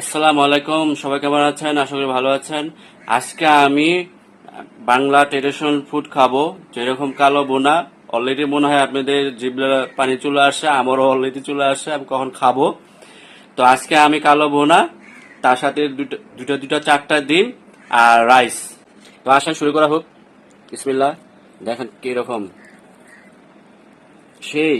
আসসালামু আলাইকুম, সবাই কেমন আছেন? আশা করি ভালো আছেন। আজকে আমি বাংলা ট্রেডিশনাল ফুড খাব, যেরকম কালো বোনা। অলরেডি মনে হয় আপনাদের জিবলা পানি চলে আসে, আমারও অলরেডি চলে আসে, আমি কখন খাব? তো আজকে আমি কালো বোনা, তার সাথে দুটো দুটো চারটা ডিম আর রাইস। তো আসা শুরু করা হোক। বিসমিল্লাহ, দেখেন কীরকম। সেই,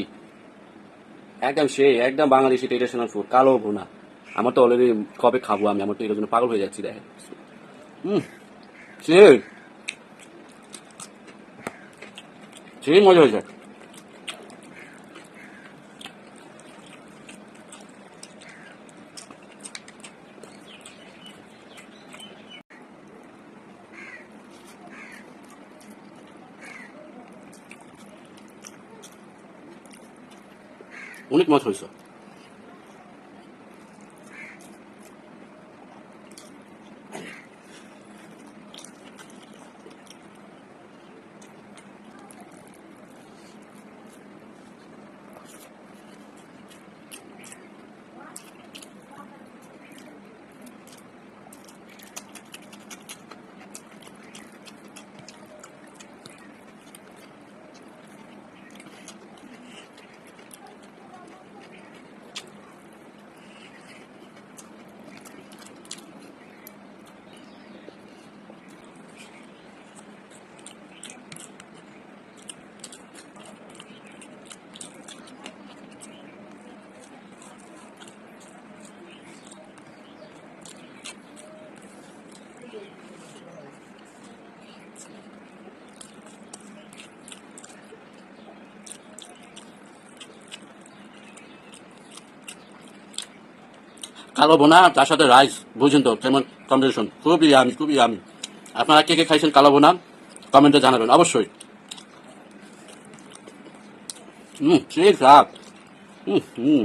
একদম সেই, একদম বাংলাদেশি ট্রেডিশনাল ফুড, কালো ভুনা আমার তো অলরেডি কবে খাব আমি? আমার তো এর জন্য পাগল হয়ে যাচ্ছি, দেখেন। মজা হয়েছে। অনেক মজা হয়েছে। কালো বোনা, তার সাথে রাইস বুঝুন তো, কেমন কম্বিনেশন খুবই আমি খুবই আমি আপনারা কে কে খাইছেন কালো বোনা? কমেন্টে জানাবেন, অবশ্যই। হুম ঠিক রাখ হুম হুম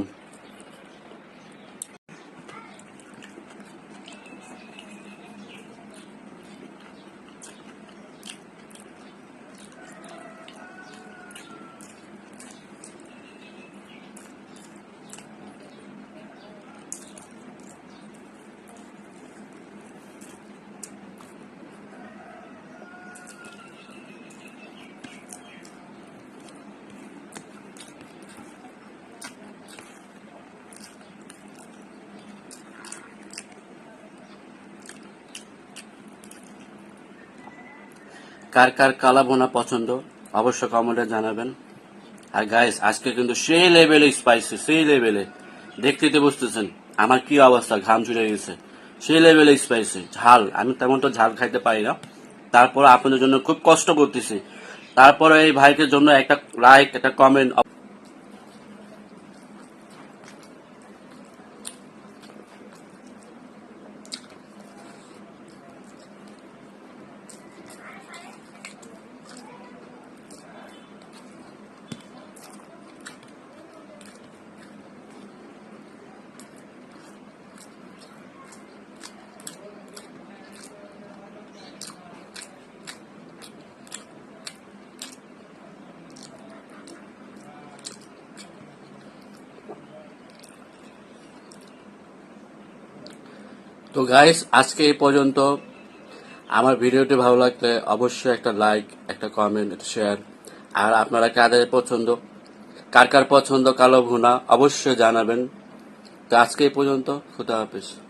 কার কার কালা বোনা পছন্দ অবশ্য কমেন্টে জানাবেন। আর গাইস আজকে কিন্তু সেই লেভেলে স্পাইসি সেই লেভেলে দেখতে তো বুঝতেছেন, আমার কি অবস্থা, ঘাম জুড়ে গেছে। সেই লেভেলে স্পাইসি ঝাল, আমি তেমন তো ঝাল খাইতে পারি না। তারপর আপনাদের জন্য খুব কষ্ট করতেছি। তারপরে এই ভাইকে জন্য একটা লাইক একটা কমেন্ট তো গাইস আজকে এই পর্যন্ত। আমার ভিডিওটি ভালো লাগলে অবশ্যই একটা লাইক একটা কমেন্ট একটা শেয়ার আর আপনারা কাদের পছন্দ? কার কার পছন্দ, কালো ভুনা, অবশ্যই জানাবেন। তো আজকে এই পর্যন্ত, খুদা হাফিজ।